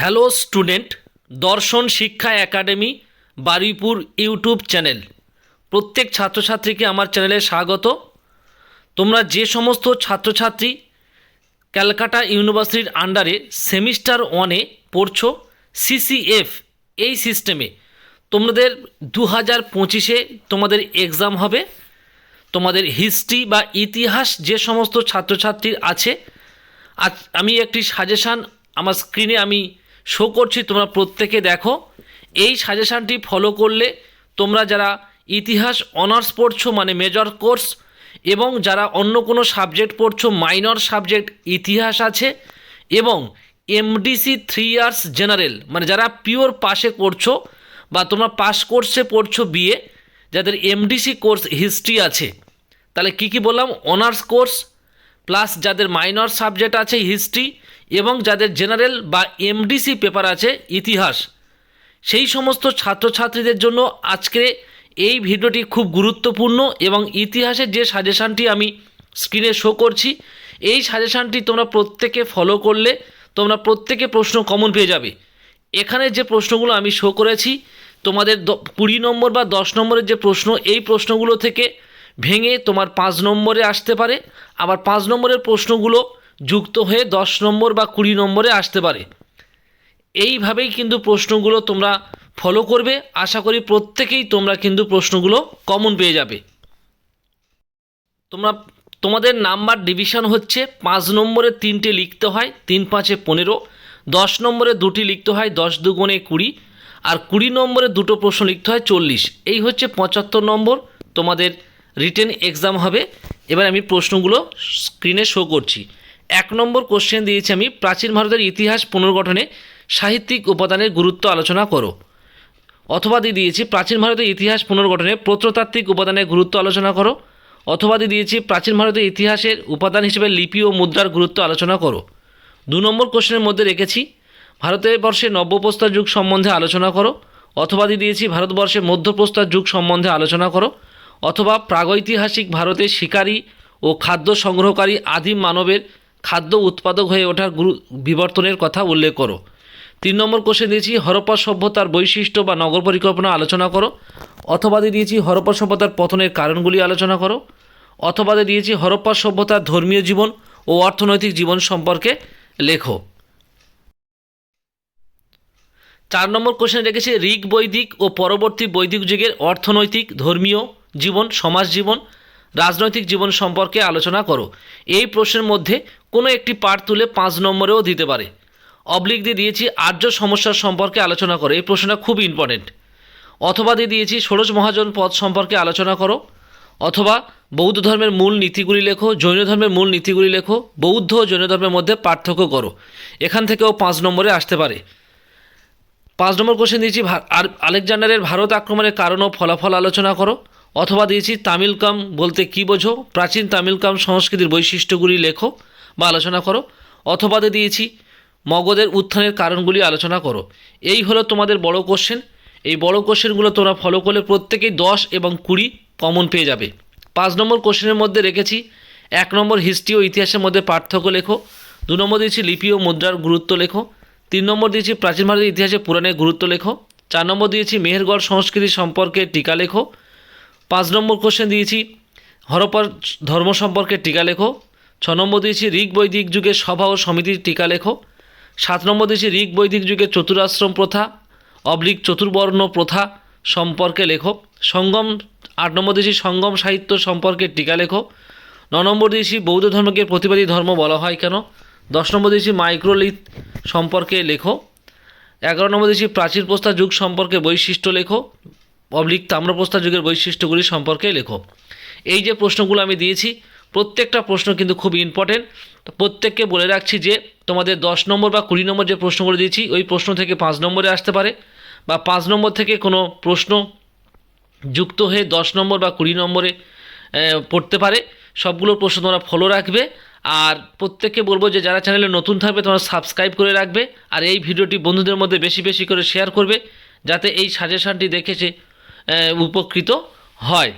Hello student, দর্শন শিক্ষা academy, Baruipur YouTube channel. প্রত্যেক ছাত্রছাত্রীকে আমার চ্যানেলে স্বাগত। তোমরা যে সমস্ত ছাত্রছাত্রী ক্যালকাটা ইউনিভার্সিটির আন্ডারে সেমিস্টার ওয়ানে পড়ছো, সিসিএফ, এই সিস্টেমে তোমাদের দু হাজার পঁচিশে তোমাদের এক্সাম হবে। তোমাদের হিস্ট্রি বা ইতিহাস যে সমস্ত ছাত্রছাত্রীর আছে, আজ আমি একটি সাজেশান আমার স্ক্রিনে আমি শো করছি, তোমরা প্রত্যেকে দেখো। এই সাজেশানটি ফলো করলে তোমরা যারা ইতিহাস অনার্স পড়ছো মানে মেজর কোর্স এবং যারা অন্য কোনো সাবজেক্ট পড়ছো মাইনর সাবজেক্ট ইতিহাস আছে, এবং এমডিসি থ্রি ইয়ার্স জেনারেল মানে যারা পিওর পাশে করছ, বা তোমরা পাস কোর্সে পড়ছো বিয়ে যাদের এমডিসি কোর্স হিস্ট্রি আছে, তাহলে কি কি বললাম? অনার্স কোর্স প্লাস যাদের মাইনর সাবজেক্ট আছে হিস্ট্রি এবং যাদের জেনারেল বা এমডিসি পেপার আছে ইতিহাস, সেই সমস্ত ছাত্রছাত্রীদের জন্য আজকে এই ভিডিওটি খুব গুরুত্বপূর্ণ এবং ইতিহাসের যে সাজেশানটি আমি স্ক্রিনে শো করছি, এই সাজেশানটি তোমরা প্রত্যেকে ফলো করলে তোমরা প্রত্যেকে প্রশ্ন কমন পেয়ে যাবে। এখানে যে প্রশ্নগুলো আমি শো করেছি, তোমাদের কুড়ি নম্বর বা দশ নম্বরের যে প্রশ্ন, এই প্রশ্নগুলো থেকে ভেঙে তোমার পাঁচ নম্বরে আসতে পারে। আবার পাঁচ নম্বরের প্রশ্নগুলো যুক্ত হয়ে দশ নম্বর বা কুড়ি নম্বরে আসতে পারে। এইভাবেই কিন্তু প্রশ্নগুলো তোমরা ফলো করবে। আশা করি প্রত্যেকেই তোমরা কিন্তু প্রশ্নগুলো কমন পেয়ে যাবে। তোমরা, তোমাদের নাম্বার ডিভিশন হচ্ছে পাঁচ নম্বরে তিনটে লিখতে হয়, তিন পাঁচে পনেরো, দশ নম্বরে দুটি লিখতে হয়, দশ দুগুণে কুড়ি, আর কুড়ি নম্বরে দুটো প্রশ্ন লিখতে হয় চল্লিশ। এই হচ্ছে পঁচাত্তর নম্বর তোমাদের রিটেন এক্সাম হবে। এবার আমি প্রশ্নগুলো স্ক্রিনে শো করছি। এক নম্বর কোশ্চেন দিয়েছি আমি, প্রাচীন ভারতের ইতিহাস পুনর্গঠনে সাহিত্যিক উপাদানের গুরুত্ব আলোচনা করো। অথবা দিয়ে দিয়েছি, প্রাচীন ভারতের ইতিহাস পুনর্গঠনে প্রত্নতাত্ত্বিক উপাদানের গুরুত্ব আলোচনা করো। অথবা দিয়ে দিয়েছি, প্রাচীন ভারতের ইতিহাসের উপাদান হিসেবে লিপি ও মুদ্রার গুরুত্ব আলোচনা করো। দু নম্বর কোশ্চেনের মধ্যে রেখেছি, ভারতের বর্ষে নব্যপ্রস্তর যুগ সম্বন্ধে আলোচনা করো। অথবা দিয়ে দিয়েছি ভারতবর্ষে মধ্যপ্রস্তর যুগ সম্বন্ধে আলোচনা করো। অথবা প্রাগৈতিহাসিক ভারতের শিকারী ও খাদ্য সংগ্রহকারী আদিম মানবের খাদ্য উৎপাদক হয়ে ওঠার গুরু, বিবর্তনের কথা উল্লেখ করো। তিন নম্বর কোশ্চেন দিয়েছি হরপ্পা সভ্যতার বৈশিষ্ট্য বা নগর পরিকল্পনা আলোচনা করো। অথবা দিয়েছি হরপ্পা সভ্যতার পতনের কারণগুলি আলোচনা করো। অথবা দিয়েছি হরপ্পা সভ্যতার ধর্মীয় জীবন ও অর্থনৈতিক জীবন সম্পর্কে লেখো। চার নম্বর কোশ্চেন রেখেছে ঋগ বৈদিক ও পরবর্তী বৈদিক যুগের অর্থনৈতিক, ধর্মীয় জীবন, সমাজ জীবন, রাজনৈতিক জীবন সম্পর্কে আলোচনা করো। এই প্রশ্নের মধ্যে কোনো একটি পার্ট তুলে পাঁচ নম্বরেও দিতে পারে। অবলিক দিয়ে দিয়েছি আর্য সমস্যার সম্পর্কে আলোচনা করো। এই প্রশ্নটা খুব ইম্পর্টেন্ট অথবা দিয়ে দিয়েছি ষোড়শ মহাজন পদ সম্পর্কে আলোচনা করো। অথবা বৌদ্ধ ধর্মের মূল নীতিগুলি লেখো, জৈন ধর্মের মূল নীতিগুলি লেখো, বৌদ্ধ ও জৈন ধর্মের মধ্যে পার্থক্য করো। এখান থেকেও পাঁচ নম্বরে আসতে পারে। পাঁচ নম্বর কোশ্চেন দিয়েছি আলেকজান্ডারের ভারত আক্রমণের কারণ ও ফলাফল আলোচনা করো। অথবা দিয়েছি তামিলকাম বলতে কী বোঝো? প্রাচীন তামিলকাম সংস্কৃতির বৈশিষ্ট্যগুলি লেখো বা আলোচনা করো। অথবা দিয়েছি, মগধের উত্থানের কারণগুলি আলোচনা করো। এই হলো তোমাদের বড় কোশ্চেন এই বড় কোশ্চেনগুলো তোমরা ফলো করলে প্রত্যেকেই দশ এবং কুড়ি কমন পেয়ে যাবে। পাঁচ নম্বর কোশ্চেনের মধ্যে রেখেছি, এক নম্বর হিস্ট্রি ও ইতিহাসের মধ্যে পার্থক্য লেখো। দু নম্বর দিয়েছি লিপি ও মুদ্রার গুরুত্ব লেখো। তিন নম্বর দিয়েছি প্রাচীন ভারতের ইতিহাসে পুরাণের গুরুত্ব লেখো। চার নম্বর দিয়েছি মেহেরগড় সংস্কৃতি সম্পর্কে টিকা লেখো। পাঁচ নম্বর কোশ্চেন দিয়েছি হরপ্পার ধর্ম সম্পর্কে টিকা লেখো। ছ নম্বর দিয়েছি, ঋগ বৈদিক যুগের সভা ও সমিতির টিকা লেখো। সাত নম্বর দিয়েছি, ঋগ বৈদিক যুগের চতুরাশ্রম প্রথা অবলিক চতুর্বর্ণ প্রথা সম্পর্কে লেখো। সঙ্গম, আট নম্বর দিয়েছি, সঙ্গম সাহিত্য সম্পর্কে টিকা লেখো। ন নম্বর দিয়েছি, বৌদ্ধ ধর্মকে প্রতিবাদী ধর্ম বলা হয় কেন? দশ নম্বর দিয়েছি, মাইক্রোলিথ সম্পর্কে লেখো। এগারো নম্বর দিয়েছি, প্রাচীর প্রস্তার যুগ সম্পর্কে বৈশিষ্ট্য লেখো। অবলিক তাম্রপ্রস্তার যুগের বৈশিষ্ট্যগুলি সম্পর্কে লেখো। এই যে প্রশ্নগুলো আমি দিয়েছি, প্রত্যেকটা প্রশ্ন কিন্তু খুব ইম্পর্টেন্ট তো প্রত্যেককে বলে রাখছি যে, তোমাদের দশ নম্বর বা কুড়ি নম্বর যে প্রশ্নগুলো দিয়েছি, ওই প্রশ্ন থেকে পাঁচ নম্বরে আসতে পারে বা পাঁচ নম্বর থেকে কোনো প্রশ্ন যুক্ত হয়ে দশ নম্বর বা কুড়ি নম্বরে পড়তে পারে। সবগুলো প্রশ্ন তোমরা ফলো রাখবে। আর প্রত্যেককে বলব যে, যারা চ্যানেলে নতুন থাকবে, তোমরা সাবস্ক্রাইব করে রাখবে। আর এই ভিডিওটি বন্ধুদের মধ্যে বেশি বেশি করে শেয়ার করবে, যাতে এই সাজেশানটি দেখেছে উপকৃত হয়।